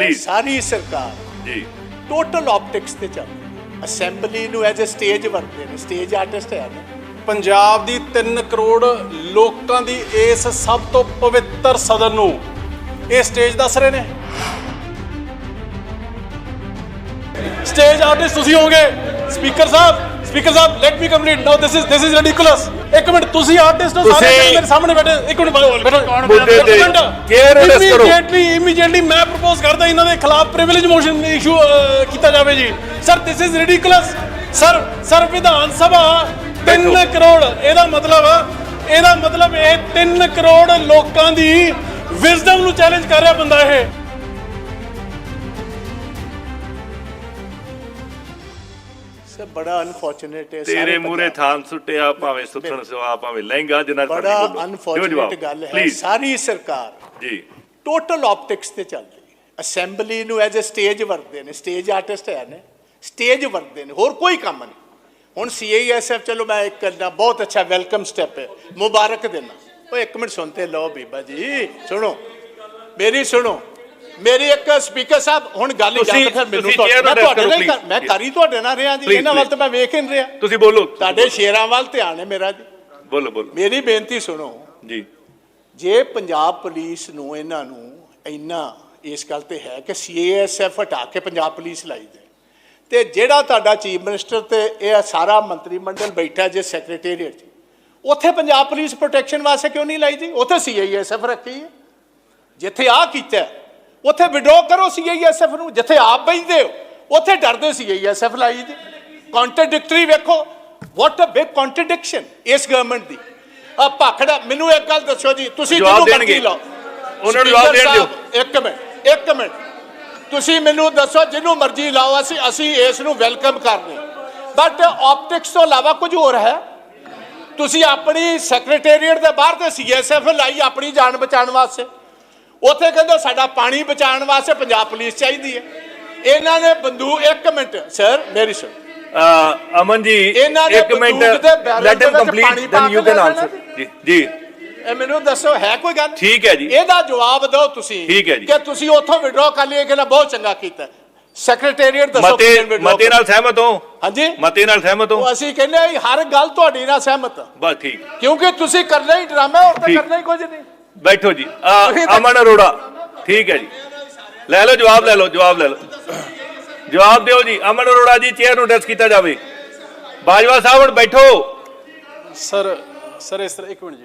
Please ਸਾਰੀ ਸਰਕਾਰ ਜੀ। Total optics ਤੇ ਚੱਲ ਰਹੀ ਅਸੈਂਬਲੀ ਨੂੰ ਐਜ਼ ਅ ਸਟੇਜ ਵਰਤਦੇ ਨੇ ਸਟੇਜ ਆਰਟਿਸਟ ਹੈ ਨਾ। ਪੰਜਾਬ ਦੀ 3 ਕਰੋੜ ਲੋਕਾਂ ਦੀ ਇਸ ਸਭ ਤੋਂ ਪਵਿੱਤਰ ਸਦਨ ਨੂੰ ਇਹ ਸਟੇਜ ਦੱਸ ਰਹੇ ਨੇ। ਸਟੇਜ ਆਰਟਿਸਟ ਤੁਸੀਂ ਹੋਗੇ ਸਪੀਕਰ ਸਾਹਿਬ speaker Sahib let me complete now this is this is ridiculous ਇੱਕ ਮਿੰਟ ਤੁਸੀਂ ਆਰਟਿਸਟ ਹੋ ਸਾਰੇ ਤੁਸੀਂ- ਮੇਰੇ ਸਾਹਮਣੇ ਬੈਠੇ। ਇੱਕ ਮਿੰਟ ਬੈਠੋ ਮੁੱਦੇ ਤੇ care address ਕਰੋ। ਇਮੀਡੀਏਟਲੀ ਇਮੀਡੀਏਟਲੀ ਮੈਂ ਪ੍ਰਪੋਜ਼ ਕਰਦਾ ਇਹਨਾਂ ਦੇ ਖਿਲਾਫ ਪ੍ਰਿਵਿਲੇਜ ਮੋਸ਼ਨ ਇਸ਼ੂ ਕੀਤਾ ਜਾਵੇ ਜੀ। Sir this is ridiculous sir sir Vidhan Sabha 3 ਬੈਠੋ। ਕਰੋੜ ਇਹਦਾ ਮਤਲਬ ਇਹਦਾ ਮਤਲਬ ਇਹ 3 ਕਰੋੜ ਲੋਕਾਂ ਦੀ ਵਿਜ਼ਡਮ ਨੂੰ ਚੈਲੰਜ ਕਰ ਰਿਹਾ ਬੰਦਾ ਇਹ। ਸਰ ਬੜਾ ਅਨਫੋਰਚੂਨੇਟ ਹੈ ਤੇਰੇ ਮੂਰੇ ਥਾਨ ਸੁੱਟਿਆ ਭਾਵੇਂ ਸੁੱਥਣ ਸਵਾ ਭਾਵੇਂ ਲਹਿੰਗਾ ਜਿੰਨਾ ਬੜਾ ਅਨਫੋਰਚੂਨੇਟ ਗੱਲ ਹੈ। ਸਾਰੀ ਸਰਕਾਰ ਜੀ। ਟੋਟਲ ਆਪਟਿਕਸ ਤੇ ਚੱਲ ਰਹੀ ਅਸੈਂਬਲੀ ਨੂੰ ਐਜ਼ ਅ ਸਟੇਜ ਵਰਤਦੇ ਨੇ ਸਟੇਜ ਆਰਟਿਸਟ ਹੈ ਨੇ ਸਟੇਜ ਵਰਤਦੇ ਨੇ ਹੋਰ ਕੋਈ ਕੰਮ ਨਹੀਂ। ਹੁਣ ਸੀਆਈਐਸਐਫ ਚਲੋ ਮੈਂ ਇੱਕ ਕਰਨਾ ਬਹੁਤ ਅੱਛਾ ਵੈਲਕਮ ਸਟੈਪ ਹੈ ਮੁਬਾਰਕ ਦੇਣਾ ਉਹ ਇੱਕ ਮਿੰਟ ਸੁਣਤੇ ਲਓ ਬੀਬਾ ਜੀ ਸੁਣੋ ਮੇਰੀ ਸੁਣੋ ਮੇਰੀ ਇੱਕ ਸਪੀਕਰ ਸਾਹਿਬ ਹੁਣ ਗੱਲ ਹੀ ਜਾਂ ਫਿਰ ਮੈਨੂੰ ਤੁਹਾਡੇ ਮੈਂ ਨਾਲ. ਮੈਂ ਕਰੀ ਤੁਹਾਡੇ ਨਾਲ ਰਿਹਾ ਜੀ ਇਹਨਾਂ ਵੱਲ. ਤਾਂ ਮੈਂ ਵੇਖ ਹੀ ਨਹੀਂ ਰਿਹਾ। ਤੁਸੀਂ ਬੋਲੋ ਤੁਹਾਡੇ ਸ਼ੇਰਾਂ ਵੱਲ ਧਿਆਨ ਹੈ ਮੇਰਾ ਜੀ। ਬੋਲੋ ਬੋਲੋ। ਮੇਰੀ ਬੇਨਤੀ ਸੁਣੋ। ਜੀ। ਜੇ ਪੰਜਾਬ ਪੁਲਿਸ ਨੂੰ ਇਹਨਾਂ ਨੂੰ ਇੰਨਾ ਇਸ ਗੱਲ ਤੇ ਹੈ ਕਿ ਸੀਏਐਸਐਫ ਹਟਾ ਕੇ ਪੰਜਾਬ ਪੁਲਿਸ ਲਾਈ ਦੇ ਤੇ ਜਿਹੜਾ ਤੁਹਾਡਾ ਚੀਫ ਮਿਨਿਸਟਰ ਤੇ ਇਹ ਸਾਰਾ ਮੰਤਰੀ ਮੰਡਲ ਬੈਠਾ ਜੇ ਸੈਕਟਰੀਏਟ 'ਚ ਉੱਥੇ ਪੰਜਾਬ ਪੁਲਿਸ ਪ੍ਰੋਟੈਕਸ਼ਨ ਵਾਸਤੇ ਕਿਉਂ ਨਹੀਂ ਲਾਈ ਜੀ? ਉੱਥੇ ਸੀਆਈਐਸਐਫ ਰੱਖੀ ਹੈ। ਜਿੱਥੇ ਆ ਕੀਤਾ ਉੱਥੇ ਵਿਡਰੋ ਕਰੋ ਸੀਆਈਐਸਐਫ ਨੂੰ ਜਿੱਥੇ ਆਪ ਬੈਠਦੇ ਹੋ ਉੱਥੇ ਡਰਦੇ ਸੀਆਈਐਸਐਫ ਲਾਈ ਜੀ। ਕੰਟਰਡਿਕਟਰੀ ਵੇਖੋ ਵਾਟ ਅ ਬਿਗ ਕੰਟਰਡਿਕਸ਼ਨ ਇਸ ਗਵਰਨਮੈਂਟ ਦੀ। ਆ ਭਾਖੜਾ ਮੈਨੂੰ ਇੱਕ ਗੱਲ ਦੱਸੋ ਜੀ ਤੁਸੀਂ ਜਿਹਨੂੰ ਮਰਜ਼ੀ। ਲਾਓ। ਉਹਨਾਂ ਨੂੰ ਜਵਾਬ ਦੇਣ ਦਿਓ। ਇੱਕ ਮਿੰਟ। ਇੱਕ ਮਿੰਟ। ਤੁਸੀਂ ਮੈਨੂੰ ਦੱਸੋ ਜਿਹਨੂੰ ਮਰਜ਼ੀ ਲਾਓ ਅਸੀਂ ਅਸੀਂ ਇਸ ਨੂੰ ਵੈਲਕਮ ਕਰਦੇ ਬਟ ਆਪਟਿਕਸ ਤੋਂ ਇਲਾਵਾ ਕੁਝ ਹੋਰ ਹੈ? ਤੁਸੀਂ ਆਪਣੀ ਸੈਕਟਰੀਏਟ ਦੇ ਬਾਹਰ ਤੇ ਸੀਐਸਐਫ ਲਾਈ ਆਪਣੀ ਜਾਨ ਬਚਾਉਣ ਵਾਸਤੇ। ਉੱਥੇ ਕਹਿੰਦੇ ਸਾਡਾ ਪਾਣੀ ਬਚਾਉਣ ਵਾਸਤੇ ਪੰਜਾਬ ਪੁਲਿਸ ਚਾਹੀਦੀ ਹੈ। ਇਹਨਾਂ ਨੇ ਬੰਦੂਕ ਇੱਕ ਮਿੰਟ ਸਰ ਮੇਰੀ ਅ, ਅਮਨ ਜੀ ਇੱਕ minute let him complete then you can answer ਜੀ ਜੀ। ਇਹ ਮੈਨੂੰ ਦੱਸੋ ਹੈ ਕੋਈ ਗੱਲ? ਠੀਕ ਹੈ ਜੀ। ਇਹਦਾ ਜਵਾਬ ਦਿਓ ਤੁਸੀਂ ਠੀਕ ਹੈ ਜੀ। ਕਿ ਤੁਸੀਂ ਉੱਥੋਂ ਵਿਡਰੋ ਕਰ ਲਿਆ ਕਿ ਨਾ ਬਹੁਤ ਚੰਗਾ ਕੀਤਾ। ਸੈਕਟਰੀਏਟ ਦੱਸੋ ਮਤੇ ਮਤੇ ਨਾਲ ਸਹਿਮਤ ਹੋ? ਹਾਂਜੀ। ਮਤੇ ਨਾਲ ਸਹਿਮਤ ਹੋ? ਅਸੀਂ ਕਹਿੰਦੇ ਹਾਂ, ਹਰ ਗੱਲ ਤੁਹਾਡੀ ਨਾਲ ਸਹਿਮਤ। ਬਸ ਠੀਕ। ਕਿਉਂਕਿ ਤੁਸੀਂ ਕਰਨਾ ਹੀ ਡਰਾਮਾ ਹੋਰ ਤਾਂ। ਕਰਨਾ ਹੀ ਕੁਝ ਨਹੀਂ। ਬੈਠੋ ਜੀ। ਅਮਨ ਅਰੋੜਾ। ਠੀਕ ਹੈ ਜੀ। ਲੈ ਲਓ ਜਵਾਬ ਲੈ ਲਓ ਜਵਾਬ ਲੈ ਲਓ। ਜਵਾਬ ਦਿਓ ਜੀ। ਅਮਨ ਅਰੋੜਾ ਜੀ ਚੇਅਰ ਨੂੰ ਡੈਸ ਕੀਤਾ ਜਾਵੇ। ਬਾਜਵਾ ਸਾਹਿਬ ਹੁਣ ਬੈਠੋ। ਸਰ ਸਰ ਇਸ ਤਰ੍ਹਾਂ ਇੱਕ ਮਿੰਟ ਜੀ।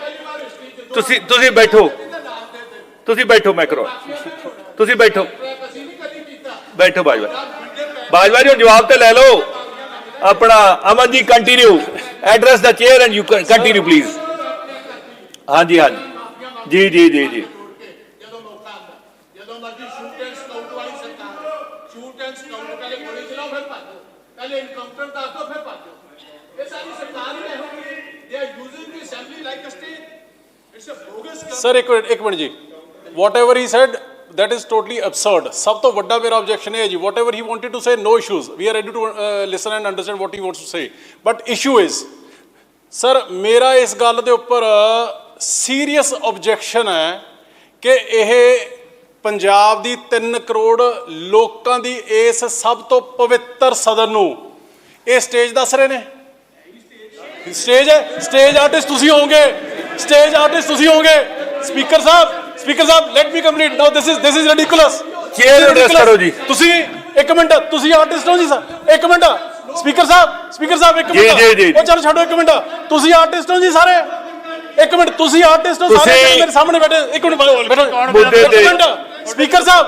ਤੁਸੀਂ ਤੁਸੀਂ ਬੈਠੋ। ਤੁਸੀਂ ਬੈਠੋ, ਮੈਂ ਕਰੋ। ਤੁਸੀਂ ਬੈਠੋ। ਬੈਠੋ, ਬਾਜਵਾ। ਬਾਜਵਾ ਜੀ, ਹੁਣ ਜਵਾਬ ਤੇ ਲੈ ਲਓ। ਆਪਣਾ Aman ji continue address the chair and you continue please ਹਾਂਜੀ ਹਾਂਜੀ। ਜੀ ਜੀ ਜੀ ਜੀ ਜਦੋਂ ਮੌਕਾ ਆਉਂਦਾ ਜਦੋਂ ਮਰਜ਼ੀ ਸ਼ੂਟ ਐਂਡ ਸਕਾਊਟ ਵਾਲੀ ਸਰਕਾਰ ਸ਼ੂਟ ਐਂਡ ਸਕਾਊਟ ਪਹਿਲੇ ਗੋਲੀ ਚਲਾਓ ਫਿਰ ਭੱਜੋ ਪਹਿਲੇ ਇਨਕਾਊਂਟਰ ਦੱਸ ਦਿਓ ਫਿਰ ਭੱਜੋ ਇਹ ਸਾਰੀ ਸਰਕਾਰ ਹੀ ਇਹੋ ਜਿਹੀ ਹੈ they are using the assembly like uh stage it's uh bogus sir ਇੱਕ ਮਿੰਟ ਇੱਕ ਮਿੰਟ ਜੀ whatever he said that is totally absurd ਸਭ ਤੋਂ ਵੱਡਾ ਮੇਰਾ ਆਬਜੈਕਸ਼ਨ ਹੈ ਜੀ whatever he wanted to say no issues we are ready to listen and understand what he wants to say but issue is sir ਮੇਰਾ ਇਸ ਗੱਲ ਦੇ ਉੱਪਰ ਸੀਰੀਅਸ ਆਬਜੈਕਸ਼ਨ ਹੈ ਕਿ ਇਹ ਪੰਜਾਬ ਦੀ 3 ਕਰੋੜ ਲੋਕਾਂ ਦੀ ਇਸ ਸਭ ਤੋਂ ਪਵਿੱਤਰ ਸਦਨ ਨੂੰ ਇਹ ਸਟੇਜ ਦੱਸ ਰਹੇ ਨੇ ਸਟੇਜ ਹੈ ਸਟੇਜ ਆਰਟਿਸਟ ਤੁਸੀਂ ਹੋਵੋਗੇ ਸਟੇਜ ਆਰਟਿਸਟ ਤੁਸੀਂ ਹੋਵੋਗੇ। ਸਪੀਕਰ ਸਾਹਿਬ speaker Sahib let me complete now this is this is ridiculous Chair address ਕਰੋ ਜੀ। ਤੁਸੀਂ ਇੱਕ ਮਿੰਟ ਤੁਸੀਂ ਆਰਟਿਸਟ ਹੋ ਜੀ ਸਰ। ਇੱਕ ਮਿੰਟ। ਸਪੀਕਰ ਸਾਹਿਬ ਸਪੀਕਰ ਸਾਹਿਬ ਇੱਕ ਮਿੰਟ। ਜੀ, ਜੀ, ਉਹ ਚਲੋ ਛੱਡੋ ਇੱਕ ਮਿੰਟ। ਤੁਸੀਂ ਆਰਟਿਸਟ ਹੋ ਜੀ ਸਾਰੇ। ਇੱਕ ਮਿੰਟ ਤੁਸੀਂ ਆਰਟਿਸਟ ਹੋ ਸਾਰੇ ਮੇਰੇ ਸਾਹਮਣੇ ਬੈਠੇ। ਇੱਕ ਮਿੰਟ ਬੈਠੋ। ਮੁੱਦੇ ਇੱਕ ਤੇ- ਮਿੰਟ। ਸਪੀਕਰ ਸਾਹਿਬ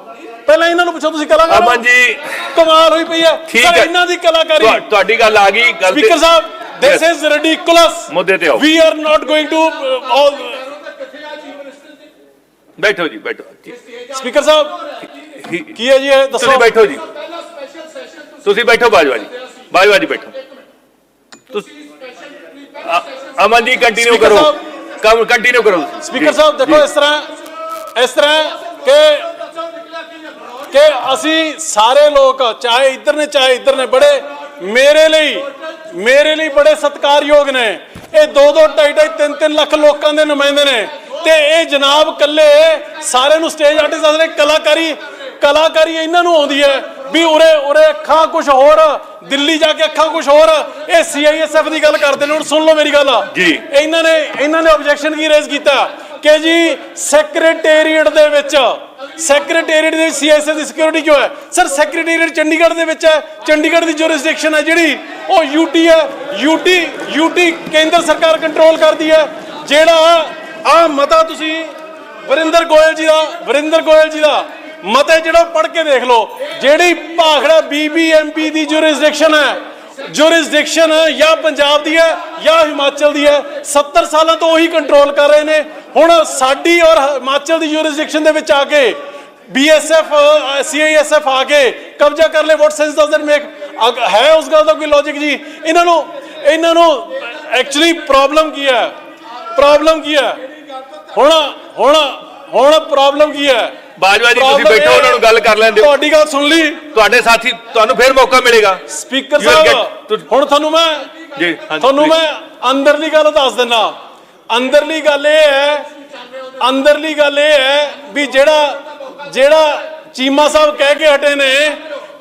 ਪਹਿਲਾਂ ਇਹਨਾਂ ਨੂੰ ਪੁੱਛੋ ਤੁਸੀਂ ਕਲਾਕਾਰ? ਅਮਨ ਜੀ ਕਮਾਲ ਹੋਈ ਪਈ ਹੈ ਠੀਕ ਹੈ। ਇਹਨਾਂ ਦੀ ਕਲਾਕਾਰੀ ਤੁਹਾ- ਤੁਹਾਡੀ ਗੱਲ ਆ ਗਈ ਗੱਲ ਤੇ- ਸਪੀਕਰ ਸਾਹਿਬ ਦਿਸ Yes. ਇਜ਼ ਰਿਡੀਕੁਲਸ ਮੁੱਦੇ ਤੇ ਆਓ। We are not going to all ਬੈਠੋ ਜੀ ਬੈਠੋ ਸਪੀਕਰ ਸਾਹਿਬ ਕੀ ਹੈ ਜੀ ਇਹ ਦੱਸੋ ਤੁਸੀਂ ਬੈਠੋ ਜੀ ਤੁਸੀਂ ਬੈਠੋ ਬਾਜਵਾ ਜੀ ਬਾਜਵਾ ਜੀ ਬੈਠੋ ਤੁਸੀਂ ਅ- ਅਮਨ ਜੀ ਕੰਟੀਨਿਊ Speaker ਕਰੋ ਸਾਹਿਬ। ਕੰਮ ਕੰਟੀਨਿਊ ਕਰੋ ਸਪੀਕਰ ਜੀ, ਸਾਹਿਬ ਦੇਖੋ ਜੀ। ਇਸ ਤਰ੍ਹਾਂ ਇਸ ਤਰ੍ਹਾਂ ਕਿ ਕਿ ਅਸੀਂ ਸਾਰੇ ਲੋਕ ਚਾਹੇ ਇੱਧਰ ਨੇ ਚਾਹੇ ਇੱਧਰ ਨੇ ਬੜੇ ਮੇਰੇ ਲਈ ਮੇਰੇ ਲਈ ਬੜੇ ਸਤਿਕਾਰਯੋਗ ਨੇ। ਇਹ 2 2 2.5 3 3 ਲੱਖ ਲੋਕਾਂ ਦੇ ਨੁਮਾਇੰਦੇ ਨੇ। ਤੇ ਇਹ ਜਨਾਬ ਕੱਲੇ ਸਾਰਿਆਂ ਨੂੰ ਸਟੇਜ ਆਰਟਿਸਟ ਆਸਰੇ ਕਲਾਕਾਰੀ ਕਲਾਕਾਰੀ ਇਹਨਾਂ ਨੂੰ ਆਉਂਦੀ ਹੈ ਵੀ ਉਰੇ ਉਰੇ ਅੱਖਾਂ ਕੁਝ ਹੋਰ ਦਿੱਲੀ ਜਾ ਕੇ ਅੱਖਾਂ ਕੁਝ ਹੋਰ। ਇਹ ਸੀਆਈਐਸਐਫ ਦੀ ਗੱਲ ਕਰਦੇ ਨੇ ਹੁਣ ਸੁਣ ਲਓ ਮੇਰੀ ਗੱਲ। ਜੀ। ਇਹਨਾਂ ਨੇ ਇਹਨਾਂ ਨੇ ਆਬਜੈਕਸ਼ਨ ਕੀ ਰੇਜ਼ ਕੀਤਾ? ਕਿ ਜੀ ਸੈਕਟਰੀਏਟ ਦੇ ਵਿੱਚ। ਸੈਕਟਰੀਏਟ ਦੇ ਸੀਐਸਏ ਦੀ ਸਿਕਿਉਰਿਟੀ ਕਿਉਂ ਹੈ? ਸਰ ਸੈਕਟਰੀਏਟ ਚੰਡੀਗੜ੍ਹ ਦੇ ਵਿੱਚ ਹੈ। ਚੰਡੀਗੜ੍ਹ ਦੀ ਜੁਰਿਸਡਿਕਸ਼ਨ ਹੈ ਜਿਹੜੀ, ਉਹ ਯੂਟੀ ਹੈ। ਯੂਟੀ ਯੂਟੀ ਕੇਂਦਰ ਸਰਕਾਰ ਕੰਟਰੋਲ ਕਰਦੀ ਹੈ। ਜਿਹੜਾ ਆ ਮਤਾ ਤੁਸੀਂ, ਵਰਿੰਦਰ ਗੋਇਲ ਜੀ ਦਾ, ਵਰਿੰਦਰ ਗੋਇਲ ਜੀ ਦਾ ਮਤੇ ਜਿਹੜਾ ਪੜ੍ਹ ਕੇ ਦੇਖ ਲਓ। ਜਿਹੜੀ ਭਾਖੜਾ ਬੀਬੀਐਮਪੀ ਦੀ ਜੁਰਿਸਡਿਕਸ਼ਨ ਹੈ। ਜੁਰਿਸਡਿਕਸ਼ਨ ਜਾਂ ਪੰਜਾਬ ਦੀ ਹੈ, ਜਾਂ ਹਿਮਾਚਲ ਦੀ ਹੈ। 70 ਸਾਲਾਂ ਤੋਂ ਉਹੀ ਕੰਟਰੋਲ ਕਰ ਰਹੇ ਨੇ। ਹੁਣ ਸਾਡੀ ਔਰ ਹਿਮਾਚਲ ਦੀ ਜੁਰਿਸਡਿਕਸ਼ਨ ਦੇ ਵਿੱਚ ਆ ਕੇ ਬੀਐਸਐਫ ਸੀਆਈਐਸਐਫ ਆ ਕੇ ਕਬਜ਼ਾ ਕਰ ਲੈ what sense does that make ਹੈ ਉਸ ਗੱਲ ਦਾ ਕੋਈ ਲੌਜੀਕ ਜੀ? ਇਹਨਾਂ ਨੂੰ ਇਹਨਾਂ ਨੂੰ ਐਕਚੁਅਲੀ ਪ੍ਰੋਬਲਮ ਕੀ ਹੈ? ਪ੍ਰੋਬਲਮ ਕੀ ਹੈ? ਹੁਣ ਹੁਣ ਹੁਣ ਪ੍ਰੋਬਲਮ ਕੀ ਹੈ? ਬਾਜਵਾ ਜੀ ਤੁਸੀਂ ਬੈਠੋ ਉਹਨਾਂ ਨੂੰ ਗੱਲ ਕਰ ਲੈਣ ਦਿਓ। ਤੁਹਾਡੀ ਗੱਲ ਸੁਣ ਲਈ। ਤੁਹਾਡੇ ਸਾਥੀ ਤੁਹਾਨੂੰ ਫਿਰ ਮੌਕਾ ਮਿਲੇਗਾ। ਸਪੀਕਰ ਸਾਹਿਬ ਹੁਣ ਤੁਹਾਨੂੰ ਮੈਂ ਜੀ, ਤੁਹਾਨੂੰ. ਮੈਂ ਅੰਦਰਲੀ ਗੱਲ ਦੱਸ ਦਿੰਨਾ ਅੰਦਰਲੀ ਗੱਲ ਇਹ ਹੈ ਅੰਦਰਲੀ ਗੱਲ ਇਹ ਹੈ ਵੀ ਜਿਹੜਾ ਜਿਹੜਾ ਚੀਮਾ ਸਾਹਿਬ ਕਹਿ ਕੇ ਹਟੇ ਨੇ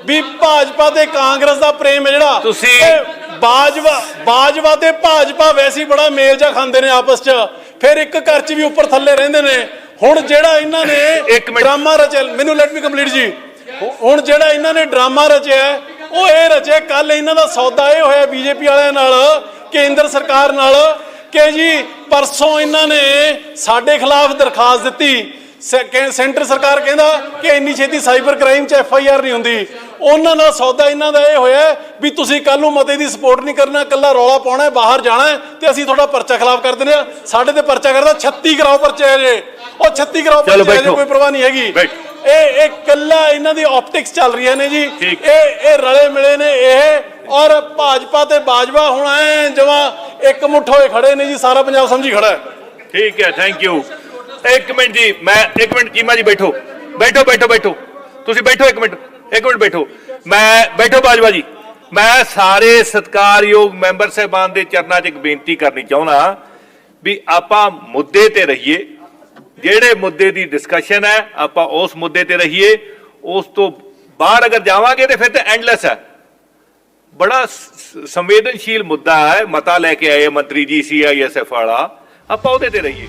ਵੀ ਭਾਜਪਾ ਤੇ ਕਾਂਗਰਸ ਦਾ ਪ੍ਰੇਮ ਹੈ ਜਿਹੜਾ ਤੁਸੀਂ- ਬਾਜਵਾ ਬਾਜਵਾ ਤੇ ਭਾਜਪਾ ਵੈਸੇ ਬੜਾ ਮੇਲ ਜਾ ਖਾਂਦੇ ਨੇ ਆਪਸ 'ਚ। ਫਿਰ ਇੱਕ ਘਰ 'ਚ ਵੀ ਉੱਪਰ ਥੱਲੇ ਰਹਿੰਦੇ ਨੇ। ਹੁਣ ਜਿਹੜਾ ਇਹਨਾਂ ਨੇ। ਡਰਾਮਾ ਰਚਿਆ ਮੈਨੂੰ ਲੈਟ ਮੀ ਕੰਪਲੀਟ ਜੀ। ਹੁਣ ਜਿਹੜਾ ਇਹਨਾਂ ਨੇ ਡਰਾਮਾ ਰਚਿਆ ਉਹ ਇਹ ਰਚਿਆ ਕੱਲ ਇਹਨਾਂ ਦਾ ਸੌਦਾ ਇਹ ਹੋਇਆ ਬੀਜੇਪੀ ਵਾਲਿਆਂ ਨਾਲ ਕੇਂਦਰ ਸਰਕਾਰ ਨਾਲ ਕਿ ਜੀ ਪਰਸੋਂ ਇਹਨਾਂ ਨੇ ਸਾਡੇ ਖਿਲਾਫ ਦਰਖਾਸਤ ਦਿੱਤੀ ਸੈਂਟਰ ਸਰਕਾਰ ਕਹਿੰਦਾ ਕਿ ਇੰਨੀ ਛੇਤੀ ਸਾਈਬਰ ਕ੍ਰਾਈਮ 'ਚ ਐਫ ਆਈ ਆਰ ਨਹੀਂ ਹੁੰਦੀ ਉਹਨਾਂ ਨਾਲ ਸੌਦਾ ਇਹਨਾਂ ਦਾ ਇਹ ਹੋਇਆ ਵੀ ਤੁਸੀਂ ਕੱਲ ਨੂੰ ਮਤੇ ਦੀ ਸਪੋਰਟ ਨਹੀਂ ਕਰਨਾ ਕੱਲਾ ਰੌਲਾ ਪਾਉਣਾ ਹੈ, ਬਾਹਰ ਜਾਣਾ ਹੈ ਤੇ ਅਸੀਂ ਤੁਹਾਡਾ ਪਰਚਾ ਖਿਲਾਫ ਕਰ ਦਿੰਦੇ ਆ ਸਾਡੇ ਤੇ ਪਰਚਾ ਕਰਦਾ 36 ਕਰਾਓ ਪਰਚੇ ਹੈ ਜੇ ਉਹ 36 ਕਰਾਓ ਪਰਚੇ ਜੇ। ਕੋਈ ਪਰਵਾਹ ਨਹੀਂ ਹੈਗੀ। ਇਹ ਇਹ ਕੱਲਾ ਇਹਨਾਂ ਦੀ ਆਪਟਿਕਸ ਚੱਲ ਰਹੀਆਂ ਨੇ ਜੀ। ਇਹ ਇਹ ਰਲੇ ਮਿਲੇ ਨੇ ਇਹ ਔਰ ਭਾਜਪਾ ਤੇ ਬਾਜਵਾ ਹੁਣ ਐ ਜਮਾ ਇੱਕ ਮੁੱਠ ਹੋਏ ਖੜੇ ਨੇ ਜੀ, ਸਾਰਾ ਪੰਜਾਬ ਸਮਝੀ ਖੜਾ ਹੈ। ਠੀਕ ਹੈ ਥੈਂਕ ਯੂ ਇੱਕ ਮਿੰਟ ਜੀ, ਮੈਂ ਇੱਕ ਮਿੰਟ ਚੀਮਾ ਜੀ ਬੈਠੋ। ਬੈਠੋ ਬੈਠੋ ਬੈਠੋ। ਤੁਸੀਂ ਬੈਠੋ ਇੱਕ ਮਿੰਟ ਇੱਕ ਮਿੰਟ ਬੈਠੋ। ਮੈਂ ਬੈਠੋ ਬਾਜਵਾ ਜੀ। ਮੈਂ ਸਾਰੇ ਸਤਿਕਾਰਯੋਗ ਮੈਂਬਰ ਸਾਹਿਬਾਨ ਦੇ ਚਰਨਾਂ 'ਚ ਇੱਕ ਬੇਨਤੀ ਕਰਨੀ ਚਾਹੁੰਦਾ ਵੀ ਆਪਾਂ ਮੁੱਦੇ ਤੇ ਰਹੀਏ। ਜਿਹੜੇ ਮੁੱਦੇ ਦੀ ਡਿਸਕਸ਼ਨ ਹੈ, ਆਪਾਂ ਉਸ ਮੁੱਦੇ ਤੇ ਰਹੀਏ। ਉਸ ਤੋਂ ਬਾਹਰ ਅਗਰ ਜਾਵਾਂਗੇ ਤੇ ਫਿਰ ਤਾਂ ਐਂਡਲੈਸ ਹੈ। ਬੜਾ ਸੰਵੇਦਨਸ਼ੀਲ ਮੁੱਦਾ ਹੈ, ਮਤਾ ਲੈ ਕੇ ਆਏ ਮੰਤਰੀ ਜੀ ਸੀਆਈਐਸਐਫ ਵਾਲਾ। ਆਪਾਂ ਉਹਦੇ ਤੇ ਰਹੀਏ।